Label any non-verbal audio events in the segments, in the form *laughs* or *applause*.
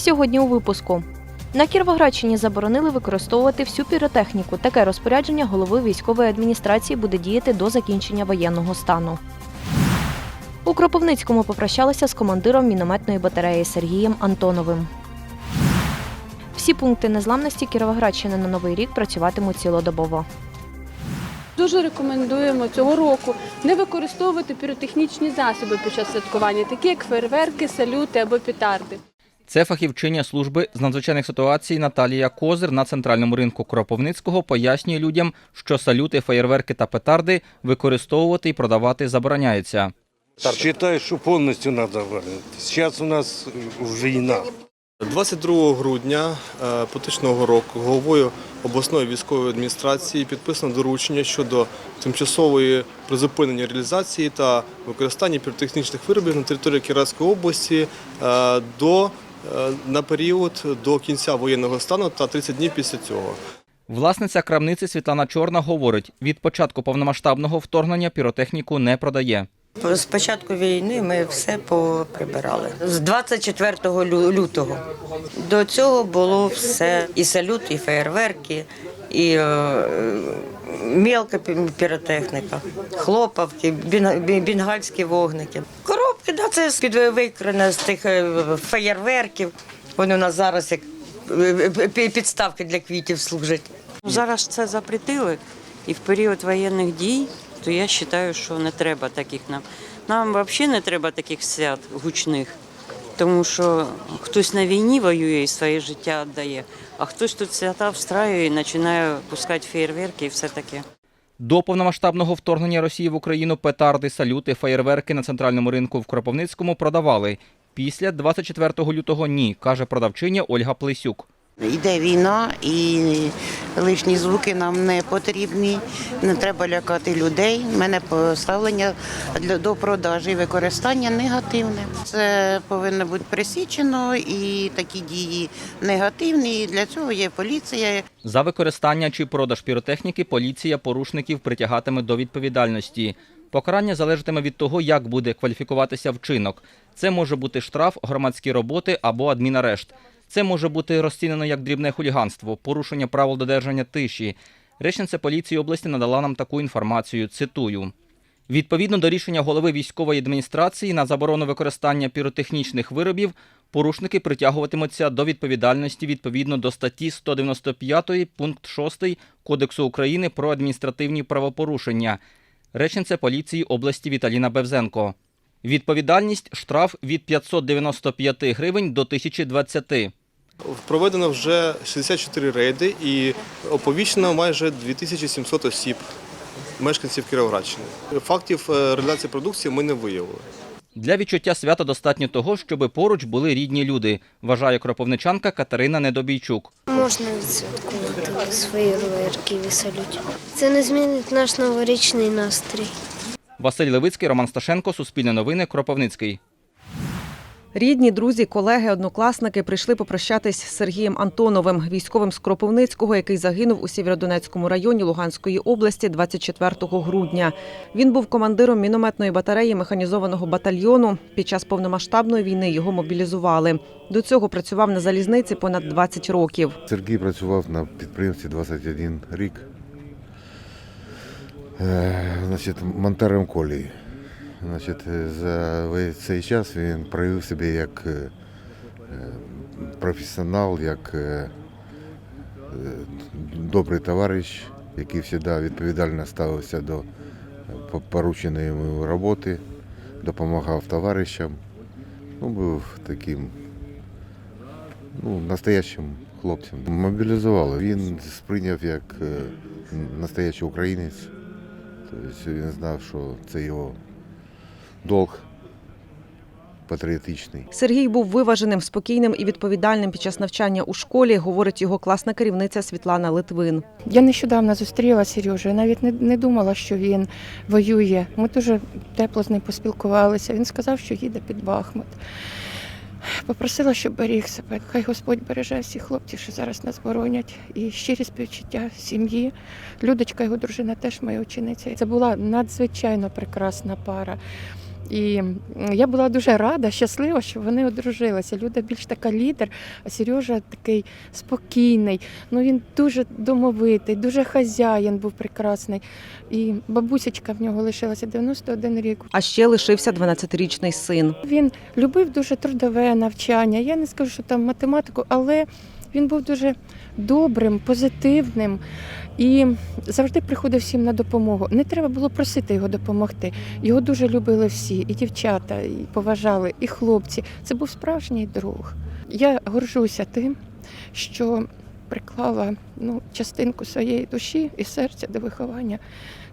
Сьогодні у випуску. На Кіровоградщині заборонили використовувати всю піротехніку. Таке розпорядження голови військової адміністрації буде діяти до закінчення воєнного стану. У Кропивницькому попрощалися з командиром мінометної батареї Сергієм Антоновим. Всі пункти незламності Кіровоградщини на новий рік працюватимуть цілодобово. Дуже рекомендуємо цього року не використовувати піротехнічні засоби під час святкування, такі як фейерверки, салюти або петарди. Це фахівчиня служби з надзвичайних ситуацій Наталія Козир на центральному ринку Кропивницького пояснює людям, що салюти, феєрверки та петарди використовувати і продавати забороняється. Считаю, що повністю треба варити. Зараз у нас війна. 22 грудня е, поточного року головою обласної військової адміністрації підписано доручення щодо тимчасової призупинення реалізації та використання піротехнічних виробів на території Кіровської області е, до на період до кінця воєнного стану та 30 днів після цього. Власниця крамниці Світлана Чорна говорить, від початку повномасштабного вторгнення піротехніку не продає. З початку війни ми все поприбирали. З 24 лютого до цього було все і салют, і феєрверки, і е, мелка піротехніка, хлопавки, бін- бінгальські вогники. Це з-під викране з тих е, феєрверків. Вони у нас зараз як е, підставки для квітів служать. Зараз це запретили, і в період воєнних дій, то я вважаю, що не треба таких нам. Нам взагалі не треба таких свят гучних, тому що хтось на війні воює і своє життя віддає, а хтось тут свята встраює і починає пускати фейерверки і все таке. До повномасштабного вторгнення Росії в Україну петарди, салюти, фаєрверки на центральному ринку в Кропивницькому продавали. Після 24 лютого ні, каже продавчиня Ольга Плесюк. Йде війна і лишні звуки нам не потрібні. Не треба лякати людей. У мене поставлення для до продажі використання негативне. Це повинно бути присічено і такі дії негативні. І для цього є поліція. За використання чи продаж піротехніки поліція порушників притягатиме до відповідальності. Покарання залежатиме від того, як буде кваліфікуватися вчинок. Це може бути штраф, громадські роботи або адмінарешт. Це може бути розцінено як дрібне хуліганство, порушення правил додержання тиші. Речниця поліції області надала нам таку інформацію. Цитую. Відповідно до рішення голови військової адміністрації на заборону використання піротехнічних виробів, порушники притягуватимуться до відповідальності відповідно до статті 195 пункт 6 Кодексу України про адміністративні правопорушення. Речниця поліції області Віталіна Бевзенко. Відповідальність штраф від 595 гривень до 1020. Проведено вже 64 рейди і оповіщено майже 2700 осіб, мешканців Кіровоградщини. Фактів е, реалізації продукції ми не виявили. Для відчуття свята достатньо того, щоби поруч були рідні люди, вважає кропивничанка Катерина Недобійчук. Можна відсвяткувати феєрверків і салютів. Це не змінить наш новорічний настрій. Василь Левицький, Роман Сташенко, Суспільне новини, Кропивницький. Рідні, друзі, колеги, однокласники прийшли попрощатись з Сергієм Антоновим, військовим з Кропивницького, який загинув у Сєвєродонецькому районі Луганської області 24 грудня. Він був командиром мінометної батареї механізованого батальйону. Під час повномасштабної війни його мобілізували. До цього працював на залізниці понад 20 років. Сергій працював на підприємстві 21 рік. Е, Значить, монтером колії. Значить, за весь цей час він проявив себе як е, професіонал, як е, добрий товариш, який завжди відповідально ставився до порученої роботи, допомагав товаришам. Ну, був таким ну, настоящим хлопцем. Мобілізували. Він сприйняв як е, настоящий українець. Тобто він знав, що це його долг патріотичний. Сергій був виваженим, спокійним і відповідальним під час навчання у школі, говорить його класна керівниця Світлана Литвин. Я нещодавно зустріла Сережу, я навіть не, не думала, що він воює. Ми дуже тепло з ним поспілкувалися. Він сказав, що їде під Бахмут. Попросила, щоб беріг себе. Хай Господь береже всіх хлопців, що зараз нас боронять. І щирі співчуття сім'ї. Людочка, його дружина, теж моя учениця. Це була надзвичайно прекрасна пара. І я була дуже рада, щаслива, що вони одружилися. Люда більш така лідер, а Сережа такий спокійний. Ну він дуже домовитий, дуже хазяїн був прекрасний. І бабусечка в нього лишилася 91 рік. А ще лишився 12-річний син. Він любив дуже трудове навчання. Я не скажу, що там математику, але він був дуже добрим, позитивним і завжди приходив всім на допомогу. Не треба було просити його допомогти. Його дуже любили всі, і дівчата, і поважали, і хлопці. Це був справжній друг. Я горжуся тим, що приклала ну, частинку своєї душі і серця до виховання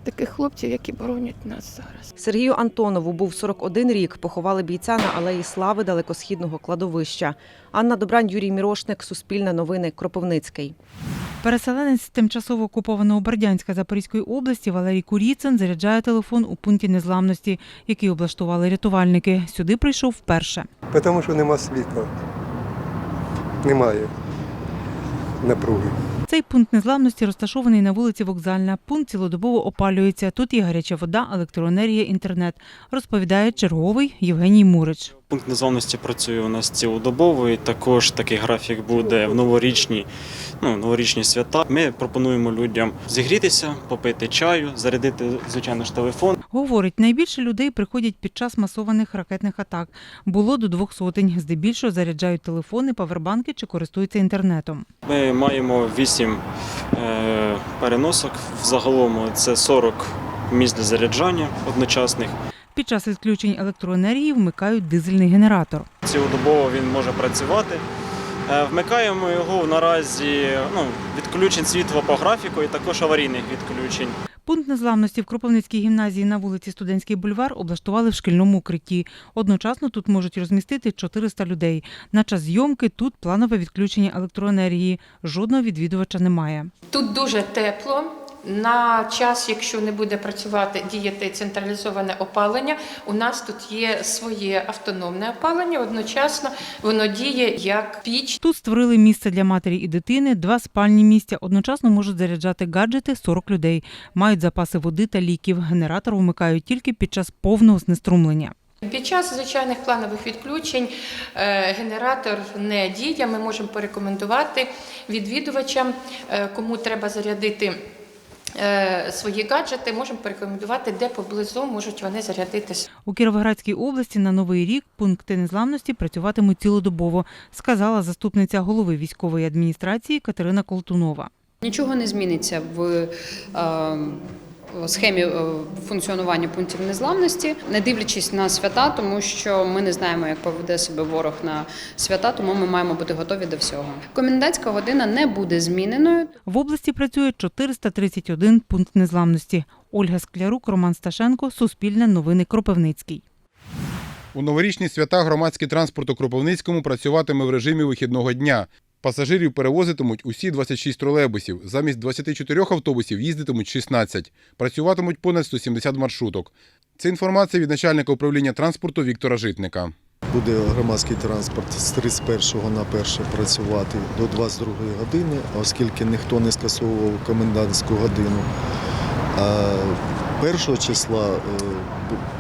таких хлопців, які боронять нас зараз. Сергію Антонову був 41 рік. Поховали бійця на алеї Слави далекосхідного кладовища. Анна Добрань, Юрій Мірошник, Суспільне новини, Кропивницький. Переселенець з тимчасово окупованого Бердянська Запорізької області Валерій Куріцин заряджає телефон у пункті незламності, який облаштували рятувальники. Сюди прийшов вперше. Тому що нема світла. Немає напруги. Цей пункт незламності розташований на вулиці Вокзальна. Пункт цілодобово опалюється. Тут є гаряча вода, електроенергія, інтернет. Розповідає черговий Євгеній Мурич. Пункт незламності працює у нас цілодобово, і також такий графік буде в новорічні, ну, новорічні свята. Ми пропонуємо людям зігрітися, попити чаю, зарядити, звичайно ж, телефон. Говорить, найбільше людей приходять під час масованих ракетних атак. Було до двох сотень. Здебільшого заряджають телефони, павербанки чи користуються інтернетом. Ми маємо 8 е, переносок. Взагалом це 40 місць для заряджання одночасних. Під час відключень електроенергії вмикають дизельний генератор. Цілодобово він може працювати. Е, Вмикаємо його наразі ну, відключень світла по графіку і також аварійних відключень. Пункт незламності в Кропивницькій гімназії на вулиці Студентський бульвар облаштували в шкільному укритті. Одночасно тут можуть розмістити 400 людей. На час зйомки тут планове відключення електроенергії. Жодного відвідувача немає. Тут дуже тепло. На час, якщо не буде працювати діяти централізоване опалення, у нас тут є своє автономне опалення. Одночасно воно діє як піч. Тут створили місце для матері і дитини, два спальні місця. Одночасно можуть заряджати гаджети 40 людей. Мають запаси води та ліків. Генератор вмикають тільки під час повного знеструмлення. Під час звичайних планових відключень е, генератор не діє. Ми можемо порекомендувати відвідувачам, е, кому треба зарядити. Е, Свої гаджети можемо порекомендувати, де поблизу можуть вони зарядитися. У Кіровоградській області на новий рік пункти незламності працюватимуть цілодобово, сказала заступниця голови військової адміністрації Катерина Колтунова. Нічого не зміниться в е, схемі е, функціонування пунктів незламності, не дивлячись на свята, тому що ми не знаємо, як поведе себе ворог на свята, тому ми маємо бути готові до всього. Комендантська година не буде зміненою. В області працює 431 пункт незламності. Ольга Склярук, Роман Сташенко, Суспільне новини Кропивницький. У новорічні свята громадський транспорт у Кропивницькому працюватиме в режимі вихідного дня. Пасажирів перевозитимуть усі 26 тролейбусів. Замість 24 автобусів їздитимуть 16. Працюватимуть понад 170 маршруток. Це інформація від начальника управління транспорту Віктора Житника. Буде громадський транспорт з 31 на 1 працювати до 22 години, оскільки ніхто не скасовував комендантську годину. А 1 числа е,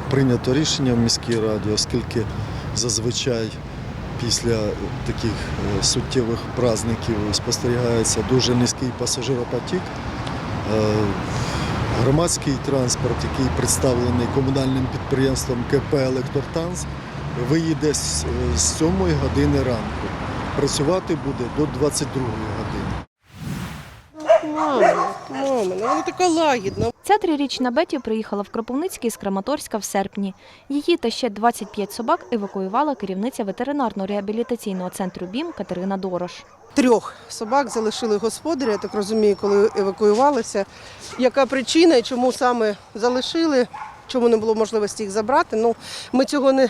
прийнято рішення в міській раді, оскільки зазвичай після таких е, суттєвих праздників спостерігається дуже низький пасажиропотік. Е, Громадський транспорт, який представлений комунальним підприємством КП Електротранс, виїде з з 7 години ранку. Працювати буде до 22 години. Мама, мама, ну вона така лагідна. Ця трирічна Беті приїхала в Кропивницький з Краматорська в серпні. Її та ще 25 собак евакуювала керівниця ветеринарно-реабілітаційного центру БІМ Катерина Дорош. Трьох собак залишили господаря, я так розумію, коли евакуювалися. Яка причина і чому саме залишили? Чому не було можливості їх забрати? Ну ми цього не,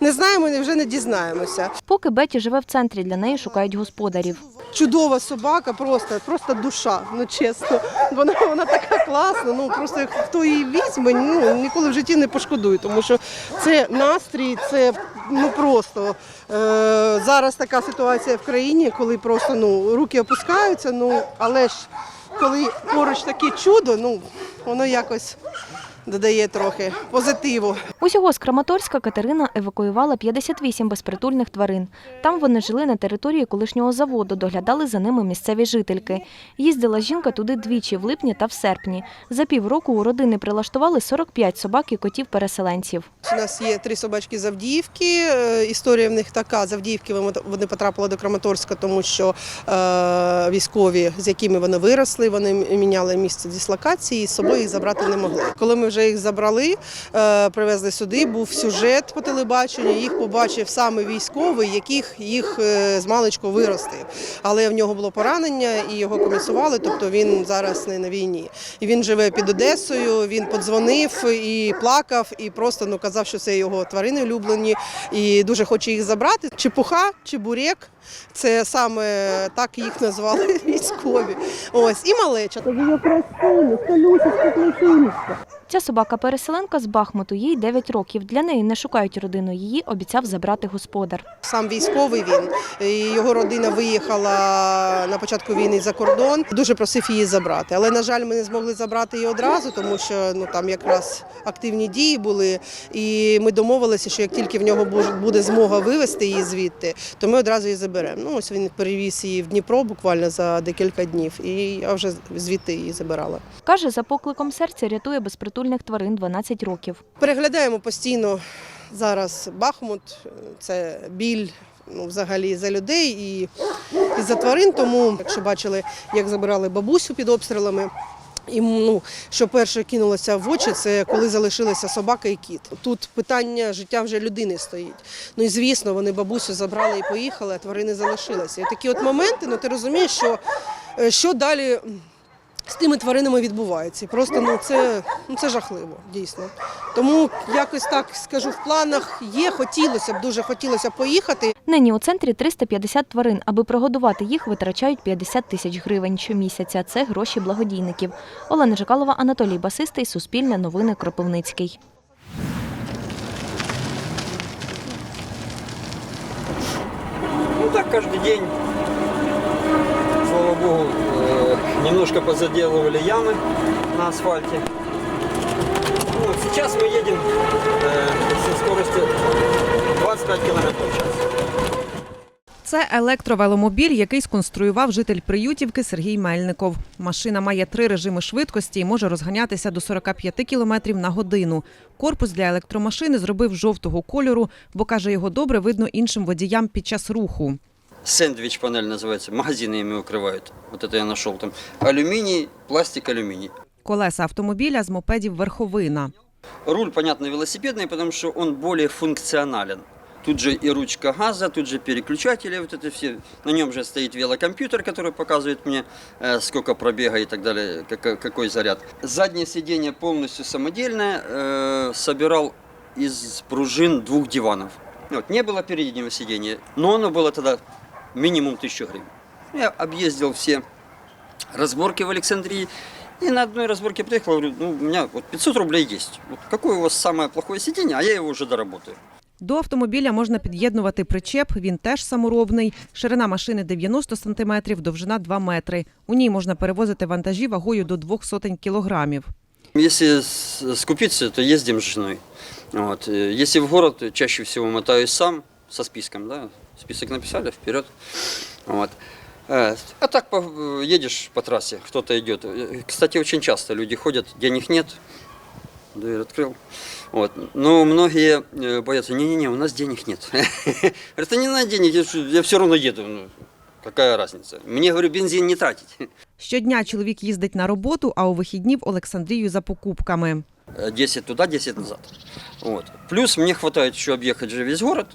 не знаємо і вже не дізнаємося. Поки Беті живе в центрі, для неї шукають господарів. Чудова собака, просто, просто душа, ну чесно. Вона, вона така класна. Ну просто хто її візьме, ну ніколи в житті не пошкодує, тому що це настрій, це ну просто е, зараз така ситуація в країні, коли просто ну руки опускаються. Ну але ж коли поруч таке чудо, ну воно якось додає трохи позитиву. Усього з Краматорська Катерина евакуювала 58 безпритульних тварин. Там вони жили на території колишнього заводу, доглядали за ними місцеві жительки. Їздила жінка туди двічі в липні та в серпні. За півроку у родини прилаштували 45 собак і котів-переселенців. У нас є три собачки з Авдіївки. Е, Історія в них така. З Авдіївки вони- вони потрапили до Краматорська, тому що е, військові, з якими вони виросли, вони міняли місце дислокації і з собою їх забрати не могли. Коли ми вже їх забрали, е, привезли сюди, був сюжет по телебаченню. Їх побачив саме військовий, яких їх е, з маличку виростив. Але в нього було поранення і його комісували, тобто він зараз не на війні. І він живе під Одесою. Він подзвонив і плакав, і просто ну казав, що це його тварини улюблені, і дуже хоче їх забрати. Чепуха, чебурек. Це саме так їх назвали *laughs* військові. Ось і малеча. Тобі красуня, Ця собака-переселенка з Бахмуту, їй 9 років. Для неї не шукають родину. Її обіцяв забрати господар. Сам військовий він його родина виїхала на початку війни за кордон. Дуже просив її забрати. Але на жаль, ми не змогли забрати її одразу, тому що ну там якраз активні дії були. І ми домовилися, що як тільки в нього буде змога вивезти її звідти, то ми одразу її заберемо. Ну ось він перевіз її в Дніпро буквально за декілька днів, і я вже звідти її забирала. Каже, за покликом серця рятує безпритульних тварин 12 років. Переглядаємо постійно зараз Бахмут, це біль. Ну, взагалі за людей і, і за тварин. Тому, якщо бачили, як забирали бабусю під обстрілами, і ну, що перше кинулося в очі, це коли залишилися собака і кіт. Тут питання життя вже людини стоїть. Ну і звісно, вони бабусю забрали і поїхали, а тварини залишилися. І такі от моменти, ну ти розумієш, що, е, що далі. З тими тваринами відбувається. Просто ну це, ну це жахливо, дійсно. Тому якось так скажу, в планах є, хотілося б, дуже хотілося поїхати. Нині у центрі 350 тварин. Аби прогодувати їх, витрачають 50 тисяч гривень щомісяця. Це гроші благодійників. Олена Жикалова, Анатолій Басистий, Суспільне новини Кропивницький. Ну так каждый день, слава богу, немножко позаделывали ямы на асфальте. Ну, вот сейчас мы едем э, со скоростью 25 км в час. Це електровеломобіль, який сконструював житель Приютівки Сергій Мельников. Машина має три режими швидкості і може розганятися до 45 км на годину. Корпус для електромашини зробив жовтого кольору, бо каже, його добре видно іншим водіям під час руху. Сэндвич панель называется, магазины ими укрывают. Вот это я нашел там. Алюминий, пластик, алюминий. Колеса автомобіля з мопедів верховина. Руль, понятно, велосипедный, потому что он более функционален. Тут же и ручка газа, тут же переключатели, вот это все. На нем же стоит велокомпьютер, который показывает мне, э, сколько пробега и так далее, какой, какой заряд. Заднее сиденье полностью самодельное, э, собирал из пружин двух диванов. Вот, не было переднего сиденья, но оно было тогда минимум 1000 гривен. Я объездил все разборки в Александрии. И на одной разборке приехал, говорю, ну, у меня вот 500 рублей есть. Вот какое у вас самое плохое сиденье, а я его уже доработаю. До автомобіля можна під'єднувати причеп, він теж саморобний. Ширина машини 90 см, довжина 2 метри. У ній можна перевозити вантажі вагою до двох сотень кілограмів. Если с- скупиться, то ездим с женой. Вот. э, Если в город, чаще всего мотаюсь сам со списком. Да? Список написали, вперед. Вот. Э, А так по- э, едешь по трассе, кто-то идет. Э, Кстати, очень часто люди ходят, денег нет, дверь открыл. Вот. Но многие э, боятся, не-не-не, у нас денег нет. *laughs* Говорят, «Да не надо денег, я ж- я все равно еду. Ну, какая разница? Мне, говорю, бензин не тратить. *laughs* Щодня чоловік їздить на роботу, а у вихідні в Олександрію за покупками. Э, 10 туда, 10 назад. Вот. Плюс мне хватает еще объехать же весь город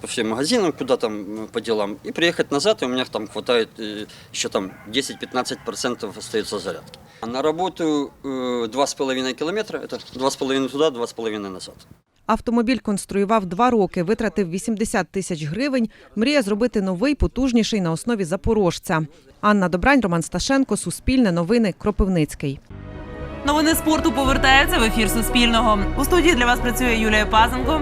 по всем магазинам, куда там э, по делам, и приехать назад, и у меня там хватает э, еще там 10-15% остается зарядки. А на работу э, 2,5 километра, это 2,5 туда, 2,5 назад. Автомобіль конструював два роки, витратив 80 тисяч гривень. Мріє зробити новий, потужніший на основі запорожця. Анна Добрань, Роман Сташенко, Суспільне новини, Кропивницький. Новини спорту повертаються в ефір Суспільного. У студії для вас працює Юлія Пазенко.